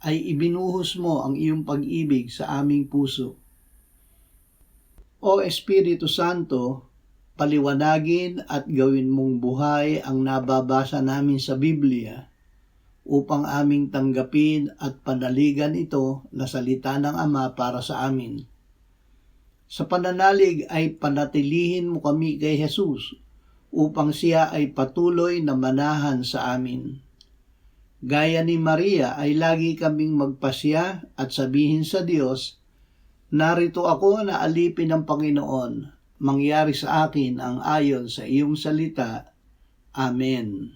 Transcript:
ay ibinuhos mo ang iyong pag-ibig sa aming puso. O Espiritu Santo, paliwanagin at gawin mong buhay ang nababasa namin sa Biblia upang aming tanggapin at panaligan ito na salita ng Ama para sa amin. Sa pananalig ay panatilihin mo kami kay Jesus upang siya ay patuloy na manahan sa amin. Gaya ni Maria ay lagi kaming magpasya at sabihin sa Diyos, Narito ako na alipin ng Panginoon, mangyari sa akin ang ayon sa iyong salita. Amen.